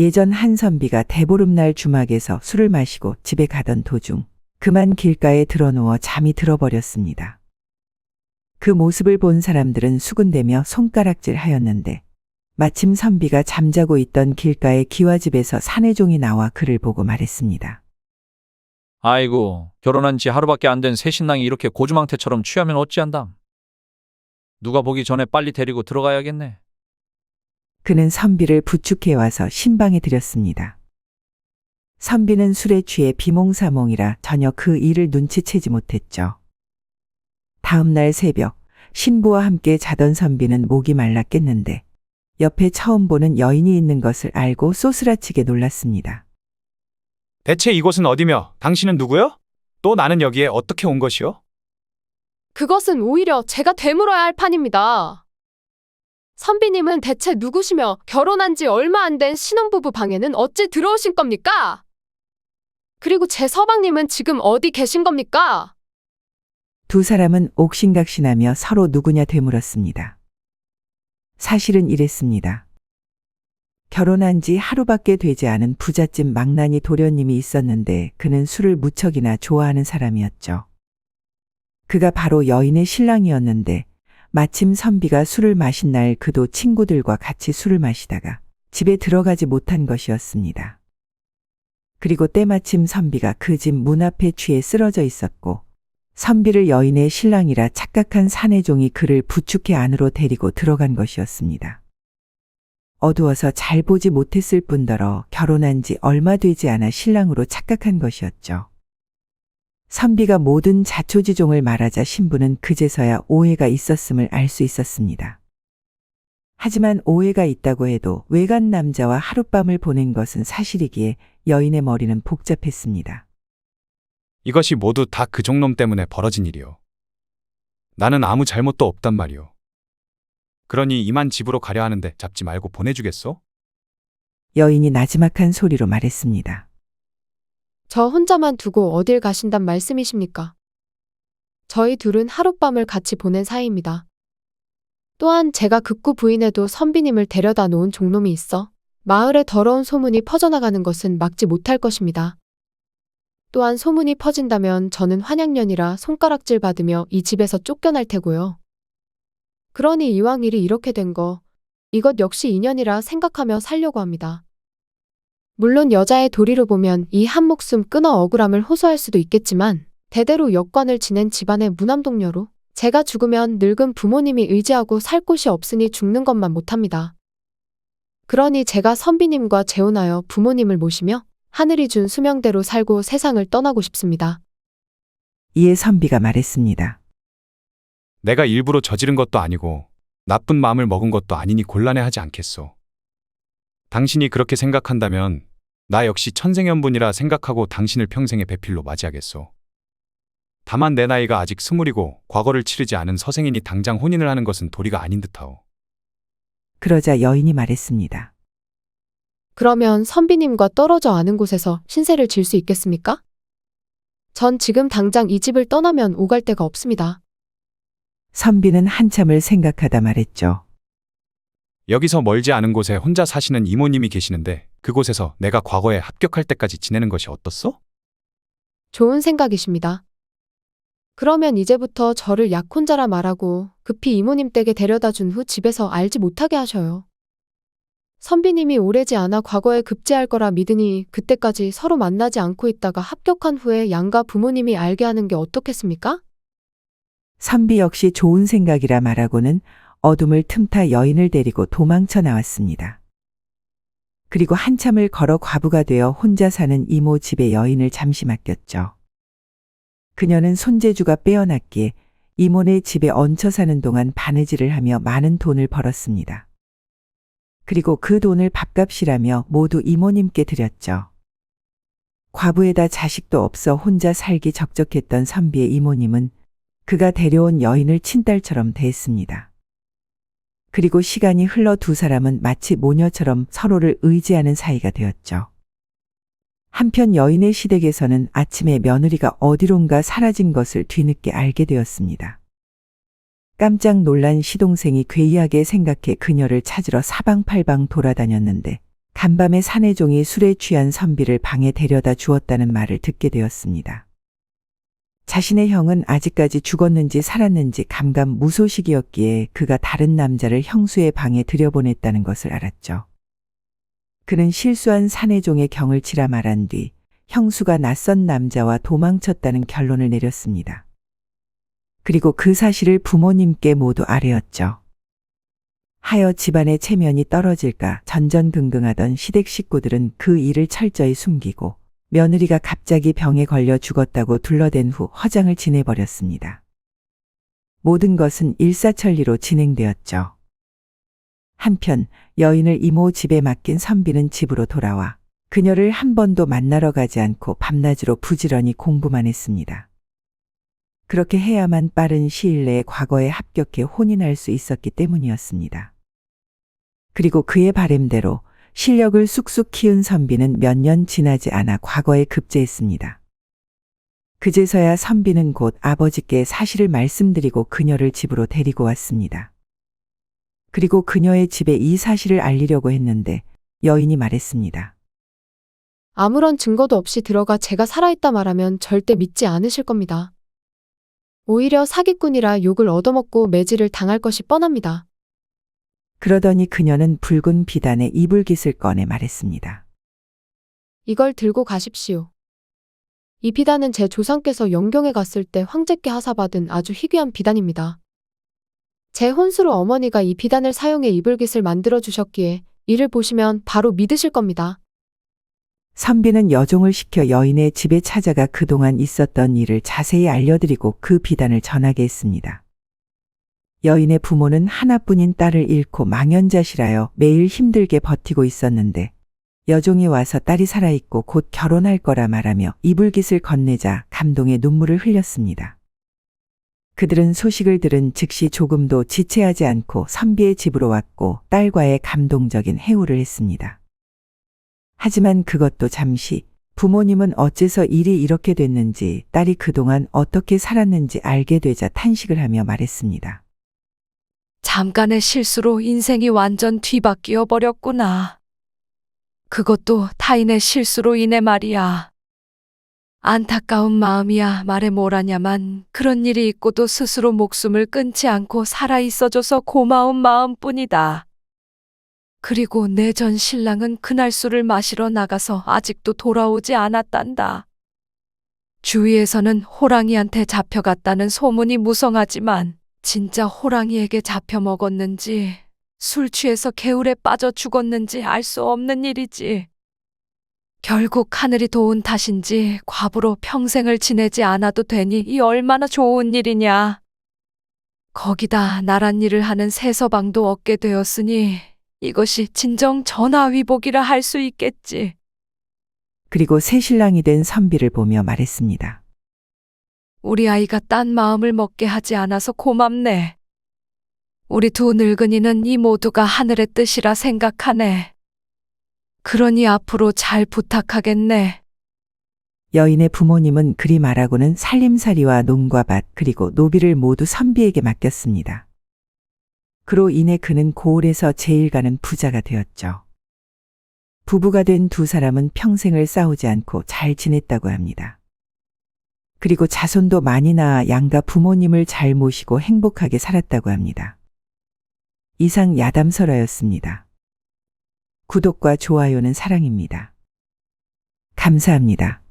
예전 한 선비가 대보름날 주막에서 술을 마시고 집에 가던 도중 그만 길가에 드러누워 잠이 들어버렸습니다. 그 모습을 본 사람들은 수군대며 손가락질 하였는데 마침 선비가 잠자고 있던 길가의 기와집에서 사내종이 나와 그를 보고 말했습니다. 아이고, 결혼한 지 하루밖에 안 된 새 신랑이 이렇게 고주망태처럼 취하면 어찌한담? 누가 보기 전에 빨리 데리고 들어가야겠네. 그는 선비를 부축해 와서 신방에 들였습니다. 선비는 술에 취해 비몽사몽이라 전혀 그 일을 눈치채지 못했죠. 다음 날 새벽 신부와 함께 자던 선비는 목이 말랐겠는데 옆에 처음 보는 여인이 있는 것을 알고 쏘스라치게 놀랐습니다. 대체 이곳은 어디며 당신은 누구요? 또 나는 여기에 어떻게 온 것이요? 그것은 오히려 제가 되물어야 할 판입니다. 선비님은 대체 누구시며 결혼한 지 얼마 안 된 신혼부부 방에는 어찌 들어오신 겁니까? 그리고 제 서방님은 지금 어디 계신 겁니까? 두 사람은 옥신각신하며 서로 누구냐 되물었습니다. 사실은 이랬습니다. 결혼한 지 하루밖에 되지 않은 부잣집 망나니 도련님이 있었는데 그는 술을 무척이나 좋아하는 사람이었죠. 그가 바로 여인의 신랑이었는데 마침 선비가 술을 마신 날 그도 친구들과 같이 술을 마시다가 집에 들어가지 못한 것이었습니다. 그리고 때마침 선비가 그 집 문 앞에 취해 쓰러져 있었고 선비를 여인의 신랑이라 착각한 사내종이 그를 부축해 안으로 데리고 들어간 것이었습니다. 어두워서 잘 보지 못했을 뿐더러 결혼한 지 얼마 되지 않아 신랑으로 착각한 것이었죠. 선비가 모든 자초지종을 말하자 신부는 그제서야 오해가 있었음을 알 수 있었습니다. 하지만 오해가 있다고 해도 외간 남자와 하룻밤을 보낸 것은 사실이기에 여인의 머리는 복잡했습니다. 이것이 모두 다 그 종놈 때문에 벌어진 일이요. 나는 아무 잘못도 없단 말이오. 그러니 이만 집으로 가려 하는데 잡지 말고 보내주겠소? 여인이 나지막한 소리로 말했습니다. 저 혼자만 두고 어딜 가신단 말씀이십니까? 저희 둘은 하룻밤을 같이 보낸 사이입니다. 또한 제가 극구 부인에도 선비님을 데려다 놓은 종놈이 있어 마을에 더러운 소문이 퍼져나가는 것은 막지 못할 것입니다. 또한 소문이 퍼진다면 저는 환양년이라 손가락질 받으며 이 집에서 쫓겨날 테고요. 그러니 이왕 일이 이렇게 된 거, 이것 역시 인연이라 생각하며 살려고 합니다. 물론 여자의 도리로 보면 이 한 목숨 끊어 억울함을 호소할 수도 있겠지만 대대로 역관을 지낸 집안의 무남동녀로 제가 죽으면 늙은 부모님이 의지하고 살 곳이 없으니 죽는 것만 못합니다. 그러니 제가 선비님과 재혼하여 부모님을 모시며 하늘이 준 수명대로 살고 세상을 떠나고 싶습니다. 이에 선비가 말했습니다. 내가 일부러 저지른 것도 아니고 나쁜 마음을 먹은 것도 아니니 곤란해하지 않겠소. 당신이 그렇게 생각한다면 나 역시 천생연분이라 생각하고 당신을 평생의 배필로 맞이하겠소. 다만 내 나이가 아직 스물이고 과거를 치르지 않은 서생이니 당장 혼인을 하는 것은 도리가 아닌 듯하오. 그러자 여인이 말했습니다. 그러면 선비님과 떨어져 아는 곳에서 신세를 질 수 있겠습니까? 전 지금 당장 이 집을 떠나면 오갈 데가 없습니다. 선비는 한참을 생각하다 말했죠. 여기서 멀지 않은 곳에 혼자 사시는 이모님이 계시는데 그곳에서 내가 과거에 합격할 때까지 지내는 것이 어떻소? 좋은 생각이십니다. 그러면 이제부터 저를 약혼자라 말하고 급히 이모님 댁에 데려다 준 후 집에서 알지 못하게 하셔요. 선비님이 오래지 않아 과거에 급제할 거라 믿으니 그때까지 서로 만나지 않고 있다가 합격한 후에 양가 부모님이 알게 하는 게 어떻겠습니까? 선비 역시 좋은 생각이라 말하고는 어둠을 틈타 여인을 데리고 도망쳐 나왔습니다. 그리고 한참을 걸어 과부가 되어 혼자 사는 이모 집에 여인을 잠시 맡겼죠. 그녀는 손재주가 빼어났기에 이모네 집에 얹혀 사는 동안 바느질을 하며 많은 돈을 벌었습니다. 그리고 그 돈을 밥값이라며 모두 이모님께 드렸죠. 과부에다 자식도 없어 혼자 살기 적적했던 선비의 이모님은 그가 데려온 여인을 친딸처럼 대했습니다. 그리고 시간이 흘러 두 사람은 마치 모녀처럼 서로를 의지하는 사이가 되었죠. 한편 여인의 시댁에서는 아침에 며느리가 어디론가 사라진 것을 뒤늦게 알게 되었습니다. 깜짝 놀란 시동생이 괴이하게 생각해 그녀를 찾으러 사방팔방 돌아다녔는데 간밤에 사내종이 술에 취한 선비를 방에 데려다 주었다는 말을 듣게 되었습니다. 자신의 형은 아직까지 죽었는지 살았는지 감감 무소식이었기에 그가 다른 남자를 형수의 방에 들여보냈다는 것을 알았죠. 그는 실수한 사내종의 경을 치라 말한 뒤 형수가 낯선 남자와 도망쳤다는 결론을 내렸습니다. 그리고 그 사실을 부모님께 모두 아뢰었죠. 하여 집안의 체면이 떨어질까 전전긍긍하던 시댁 식구들은 그 일을 철저히 숨기고 며느리가 갑자기 병에 걸려 죽었다고 둘러댄 후 화장을 지내버렸습니다. 모든 것은 일사천리로 진행되었죠. 한편 여인을 이모 집에 맡긴 선비는 집으로 돌아와 그녀를 한 번도 만나러 가지 않고 밤낮으로 부지런히 공부만 했습니다. 그렇게 해야만 빠른 시일 내에 과거에 합격해 혼인할 수 있었기 때문이었습니다. 그리고 그의 바램대로 실력을 쑥쑥 키운 선비는 몇 년 지나지 않아 과거에 급제했습니다. 그제서야 선비는 곧 아버지께 사실을 말씀드리고 그녀를 집으로 데리고 왔습니다. 그리고 그녀의 집에 이 사실을 알리려고 했는데 여인이 말했습니다. 아무런 증거도 없이 들어가 제가 살아있다 말하면 절대 믿지 않으실 겁니다. 오히려 사기꾼이라 욕을 얻어먹고 매질을 당할 것이 뻔합니다. 그러더니 그녀는 붉은 비단에 이불깃을 꺼내 말했습니다. 이걸 들고 가십시오. 이 비단은 제 조상께서 영경에 갔을 때 황제께 하사받은 아주 희귀한 비단입니다. 제 혼수로 어머니가 이 비단을 사용해 이불깃을 만들어 주셨기에 이를 보시면 바로 믿으실 겁니다. 선비는 여종을 시켜 여인의 집에 찾아가 그동안 있었던 일을 자세히 알려드리고 그 비단을 전하게 했습니다. 여인의 부모는 하나뿐인 딸을 잃고 망연자실하여 매일 힘들게 버티고 있었는데 여종이 와서 딸이 살아있고 곧 결혼할 거라 말하며 이불깃을 건네자 감동의 눈물을 흘렸습니다. 그들은 소식을 들은 즉시 조금도 지체하지 않고 선비의 집으로 왔고 딸과의 감동적인 해우를 했습니다. 하지만 그것도 잠시 부모님은 어째서 일이 이렇게 됐는지 딸이 그동안 어떻게 살았는지 알게 되자 탄식을 하며 말했습니다. 잠깐의 실수로 인생이 완전 뒤바뀌어 버렸구나. 그것도 타인의 실수로 인해 말이야. 안타까운 마음이야 말해 뭐라냐만 그런 일이 있고도 스스로 목숨을 끊지 않고 살아 있어줘서 고마운 마음뿐이다. 그리고 내 전 신랑은 그날 술을 마시러 나가서 아직도 돌아오지 않았단다. 주위에서는 호랑이한테 잡혀갔다는 소문이 무성하지만 진짜 호랑이에게 잡혀 먹었는지 술 취해서 개울에 빠져 죽었는지 알 수 없는 일이지. 결국 하늘이 도운 탓인지 과부로 평생을 지내지 않아도 되니 이 얼마나 좋은 일이냐. 거기다 나란 일을 하는 세서방도 얻게 되었으니 이것이 진정 전하위복이라 할 수 있겠지. 그리고 새 신랑이 된 선비를 보며 말했습니다. 우리 아이가 딴 마음을 먹게 하지 않아서 고맙네. 우리 두 늙은이는 이 모두가 하늘의 뜻이라 생각하네. 그러니 앞으로 잘 부탁하겠네. 여인의 부모님은 그리 말하고는 살림살이와 농과 밭 그리고 노비를 모두 선비에게 맡겼습니다. 그로 인해 그는 고을에서 제일 가는 부자가 되었죠. 부부가 된 두 사람은 평생을 싸우지 않고 잘 지냈다고 합니다. 그리고 자손도 많이 낳아 양가 부모님을 잘 모시고 행복하게 살았다고 합니다. 이상 야담설화였습니다. 구독과 좋아요는 사랑입니다. 감사합니다.